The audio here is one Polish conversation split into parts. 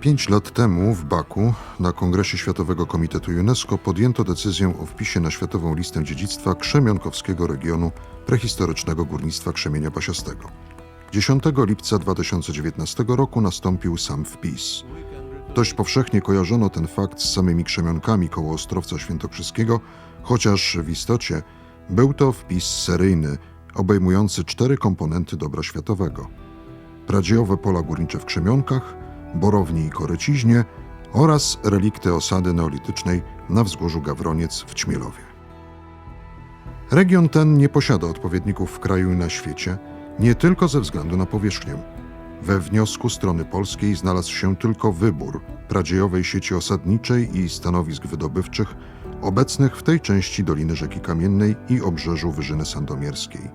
Pięć lat temu w Baku na Kongresie Światowego Komitetu UNESCO podjęto decyzję o wpisie na Światową Listę Dziedzictwa Krzemionkowskiego Regionu Prehistorycznego Górnictwa Krzemienia Pasiastego. 10 lipca 2019 roku nastąpił sam wpis. Dość powszechnie kojarzono ten fakt z samymi krzemionkami koło Ostrowca Świętokrzyskiego, chociaż w istocie był to wpis seryjny, obejmujący cztery komponenty dobra światowego. Pradziejowe pola górnicze w Krzemionkach, borowni i koryciźnie oraz relikty osady neolitycznej na wzgórzu Gawroniec w Ćmielowie. Region ten nie posiada odpowiedników w kraju i na świecie, nie tylko ze względu na powierzchnię. We wniosku strony polskiej znalazł się tylko wybór pradziejowej sieci osadniczej i stanowisk wydobywczych obecnych w tej części Doliny Rzeki Kamiennej i obrzeżu Wyżyny Sandomierskiej.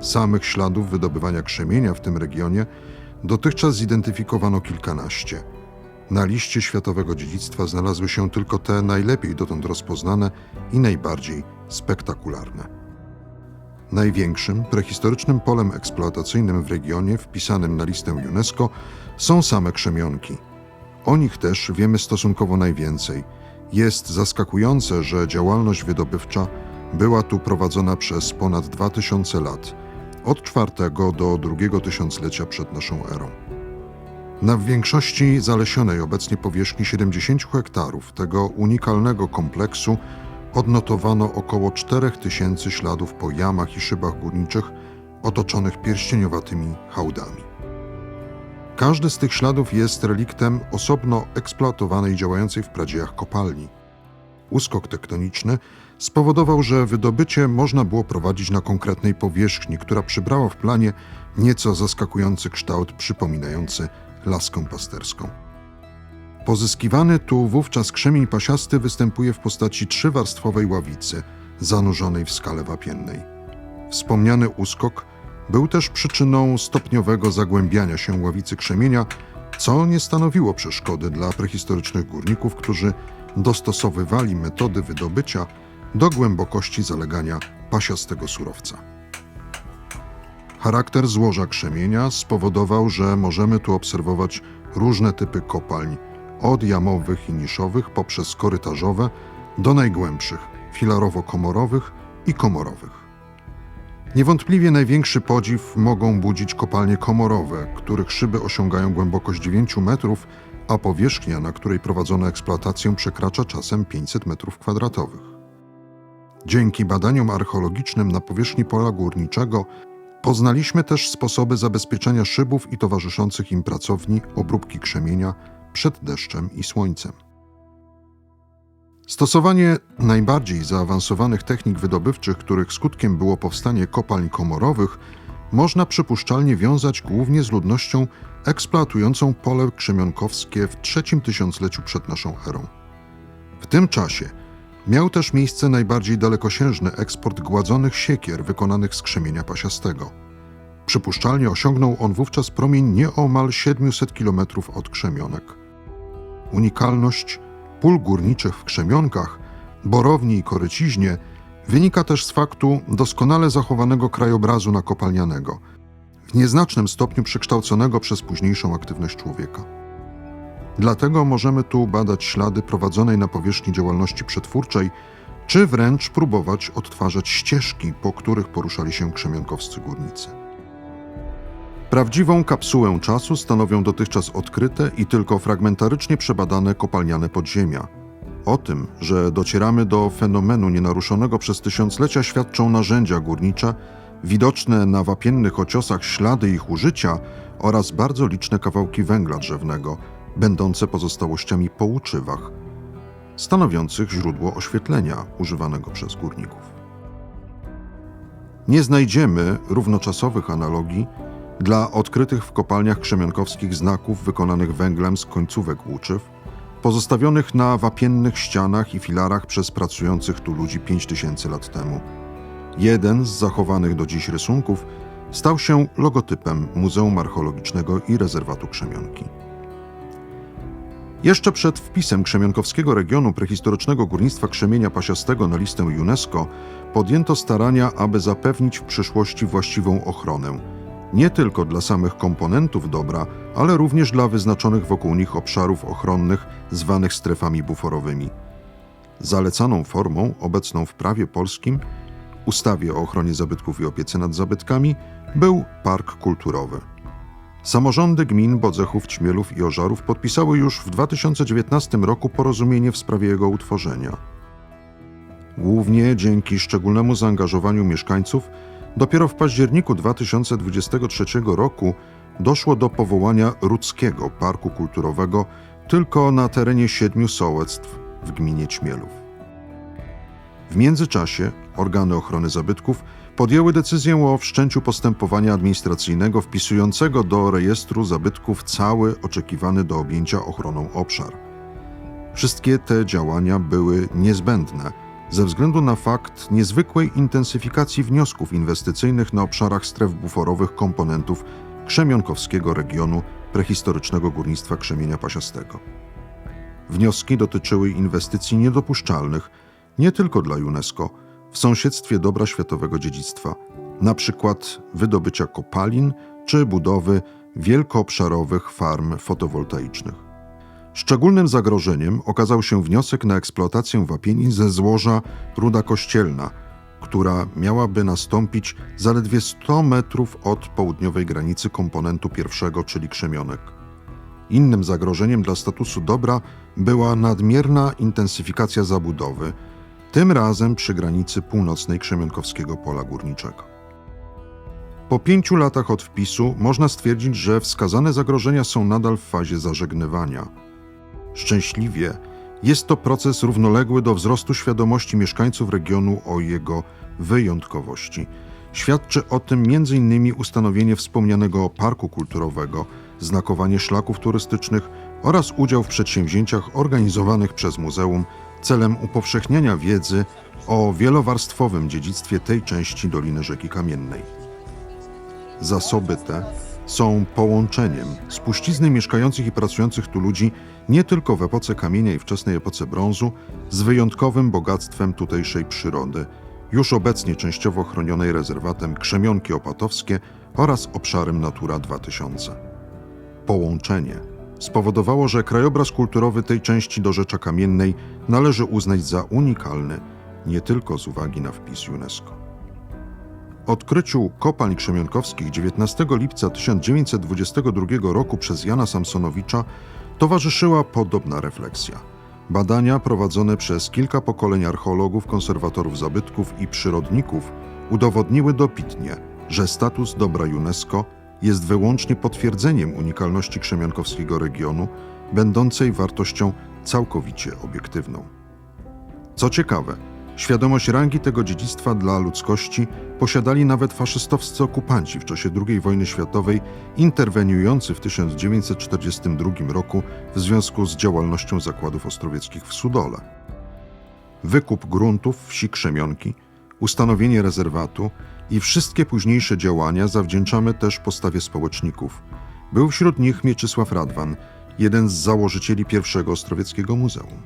Samych śladów wydobywania krzemienia w tym regionie dotychczas zidentyfikowano kilkanaście. Na liście światowego dziedzictwa znalazły się tylko te najlepiej dotąd rozpoznane i najbardziej spektakularne. Największym prehistorycznym polem eksploatacyjnym w regionie wpisanym na listę UNESCO są same krzemionki. O nich też wiemy stosunkowo najwięcej. Jest zaskakujące, że działalność wydobywcza była tu prowadzona przez ponad 2000 lat, od czwartego do drugiego tysiąclecia przed naszą erą. Na większości zalesionej obecnie powierzchni 70 hektarów tego unikalnego kompleksu odnotowano około 4000 śladów po jamach i szybach górniczych otoczonych pierścieniowatymi hałdami. Każdy z tych śladów jest reliktem osobno eksploatowanej działającej w pradziejach kopalni. Uskok tektoniczny spowodował, że wydobycie można było prowadzić na konkretnej powierzchni, która przybrała w planie nieco zaskakujący kształt przypominający laskę pasterską. Pozyskiwany tu wówczas krzemień pasiasty występuje w postaci trzywarstwowej ławicy zanurzonej w skale wapiennej. Wspomniany uskok był też przyczyną stopniowego zagłębiania się ławicy krzemienia, co nie stanowiło przeszkody dla prehistorycznych górników, którzy dostosowywali metody wydobycia do głębokości zalegania pasiastego surowca. Charakter złoża krzemienia spowodował, że możemy tu obserwować różne typy kopalń, od jamowych i niszowych poprzez korytarzowe do najgłębszych, filarowo-komorowych i komorowych. Niewątpliwie największy podziw mogą budzić kopalnie komorowe, których szyby osiągają głębokość 9 metrów, a powierzchnia, na której prowadzono eksploatację, przekracza czasem 500 metrów kwadratowych. Dzięki badaniom archeologicznym na powierzchni pola górniczego poznaliśmy też sposoby zabezpieczenia szybów i towarzyszących im pracowni obróbki krzemienia przed deszczem i słońcem. Stosowanie najbardziej zaawansowanych technik wydobywczych, których skutkiem było powstanie kopalń komorowych, można przypuszczalnie wiązać głównie z ludnością eksploatującą pole krzemionkowskie w trzecim tysiącleciu przed naszą erą. W tym czasie miał też miejsce najbardziej dalekosiężny eksport gładzonych siekier wykonanych z krzemienia pasiastego. Przypuszczalnie osiągnął on wówczas promień nieomal 700 km od krzemionek. Unikalność pól górniczych w krzemionkach, borowni i koryciźnie wynika też z faktu doskonale zachowanego krajobrazu nakopalnianego, w nieznacznym stopniu przekształconego przez późniejszą aktywność człowieka. Dlatego możemy tu badać ślady prowadzonej na powierzchni działalności przetwórczej, czy wręcz próbować odtwarzać ścieżki, po których poruszali się krzemionkowscy górnicy. Prawdziwą kapsułę czasu stanowią dotychczas odkryte i tylko fragmentarycznie przebadane kopalniane podziemia. O tym, że docieramy do fenomenu nienaruszonego przez tysiąclecia świadczą narzędzia górnicze, widoczne na wapiennych ociosach ślady ich użycia oraz bardzo liczne kawałki węgla drzewnego, będące pozostałościami po łuczywach, stanowiących źródło oświetlenia używanego przez górników. Nie znajdziemy równoczasowych analogii dla odkrytych w kopalniach krzemionkowskich znaków wykonanych węglem z końcówek łuczyw, pozostawionych na wapiennych ścianach i filarach przez pracujących tu ludzi 5000 lat temu. Jeden z zachowanych do dziś rysunków stał się logotypem Muzeum Archeologicznego i Rezerwatu Krzemionki. Jeszcze przed wpisem krzemionkowskiego regionu prehistorycznego górnictwa krzemienia pasiastego na listę UNESCO podjęto starania, aby zapewnić w przyszłości właściwą ochronę – nie tylko dla samych komponentów dobra, ale również dla wyznaczonych wokół nich obszarów ochronnych zwanych strefami buforowymi. Zalecaną formą, obecną w prawie polskim, ustawie o ochronie zabytków i opiece nad zabytkami, był park kulturowy. Samorządy gmin Bodzechów, Ćmielów i Ożarów podpisały już w 2019 roku porozumienie w sprawie jego utworzenia. Głównie dzięki szczególnemu zaangażowaniu mieszkańców, dopiero w październiku 2023 roku doszło do powołania Rudzkiego Parku Kulturowego tylko na terenie siedmiu sołectw w gminie Ćmielów. W międzyczasie organy ochrony zabytków podjęły decyzję o wszczęciu postępowania administracyjnego wpisującego do rejestru zabytków cały oczekiwany do objęcia ochroną obszar. Wszystkie te działania były niezbędne ze względu na fakt niezwykłej intensyfikacji wniosków inwestycyjnych na obszarach stref buforowych komponentów krzemionkowskiego regionu prehistorycznego górnictwa krzemienia pasiastego. Wnioski dotyczyły inwestycji niedopuszczalnych nie tylko dla UNESCO w sąsiedztwie dobra światowego dziedzictwa, na przykład wydobycia kopalin czy budowy wielkoobszarowych farm fotowoltaicznych. Szczególnym zagrożeniem okazał się wniosek na eksploatację wapieni ze złoża ruda kościelna, która miałaby nastąpić zaledwie 100 metrów od południowej granicy komponentu pierwszego, czyli krzemionek. Innym zagrożeniem dla statusu dobra była nadmierna intensyfikacja zabudowy, tym razem przy granicy północnej Krzemionkowskiego Pola Górniczego. Po pięciu latach od wpisu można stwierdzić, że wskazane zagrożenia są nadal w fazie zażegnywania. Szczęśliwie jest to proces równoległy do wzrostu świadomości mieszkańców regionu o jego wyjątkowości. Świadczy o tym m.in. ustanowienie wspomnianego parku kulturowego, znakowanie szlaków turystycznych oraz udział w przedsięwzięciach organizowanych przez muzeum celem upowszechniania wiedzy o wielowarstwowym dziedzictwie tej części Doliny Rzeki Kamiennej. Zasoby te są połączeniem spuścizny mieszkających i pracujących tu ludzi nie tylko w epoce kamienia i wczesnej epoce brązu, z wyjątkowym bogactwem tutejszej przyrody, już obecnie częściowo chronionej rezerwatem Krzemionki Opatowskie oraz obszarem Natura 2000. Połączenie spowodowało, że krajobraz kulturowy tej części Dorzecza Kamiennej należy uznać za unikalny, nie tylko z uwagi na wpis UNESCO. Odkryciu kopalń krzemionkowskich 19 lipca 1922 roku przez Jana Samsonowicza towarzyszyła podobna refleksja. Badania prowadzone przez kilka pokoleń archeologów, konserwatorów zabytków i przyrodników udowodniły dobitnie, że status dobra UNESCO jest wyłącznie potwierdzeniem unikalności krzemionkowskiego regionu, będącej wartością całkowicie obiektywną. Co ciekawe, świadomość rangi tego dziedzictwa dla ludzkości posiadali nawet faszystowscy okupanci w czasie II wojny światowej, interweniujący w 1942 roku w związku z działalnością zakładów ostrowieckich w Sudole. Wykup gruntów wsi Krzemionki, ustanowienie rezerwatu i wszystkie późniejsze działania zawdzięczamy też postawie społeczników. Był wśród nich Mieczysław Radwan, jeden z założycieli pierwszego Ostrowieckiego Muzeum.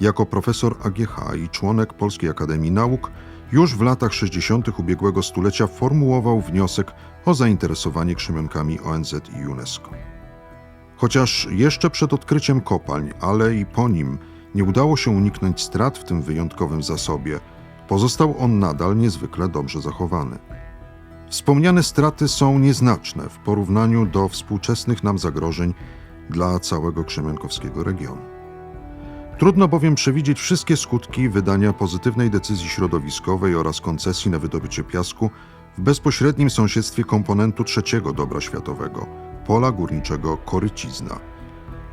Jako profesor AGH i członek Polskiej Akademii Nauk, już w latach 60. ubiegłego stulecia formułował wniosek o zainteresowanie krzemionkami ONZ i UNESCO. Chociaż jeszcze przed odkryciem kopalń, ale i po nim nie udało się uniknąć strat w tym wyjątkowym zasobie, pozostał on nadal niezwykle dobrze zachowany. Wspomniane straty są nieznaczne w porównaniu do współczesnych nam zagrożeń dla całego krzemionkowskiego regionu. Trudno bowiem przewidzieć wszystkie skutki wydania pozytywnej decyzji środowiskowej oraz koncesji na wydobycie piasku w bezpośrednim sąsiedztwie komponentu trzeciego dobra światowego pola górniczego Korycizna.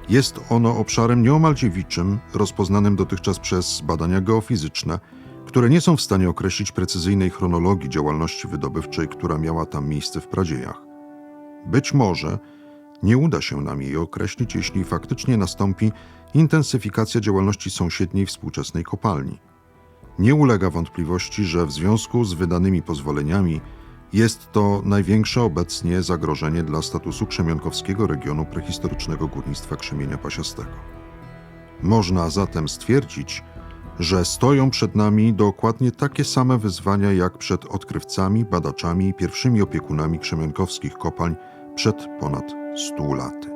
Jest ono obszarem nieomal dziewiczym, rozpoznanym dotychczas przez badania geofizyczne, które nie są w stanie określić precyzyjnej chronologii działalności wydobywczej, która miała tam miejsce w pradziejach. Być może nie uda się nam jej określić, jeśli faktycznie nastąpi intensyfikacja działalności sąsiedniej współczesnej kopalni. Nie ulega wątpliwości, że w związku z wydanymi pozwoleniami jest to największe obecnie zagrożenie dla statusu krzemionkowskiego regionu prehistorycznego górnictwa krzemienia pasiastego. Można zatem stwierdzić, że stoją przed nami dokładnie takie same wyzwania jak przed odkrywcami, badaczami i pierwszymi opiekunami krzemionkowskich kopalń przed ponad 100 laty.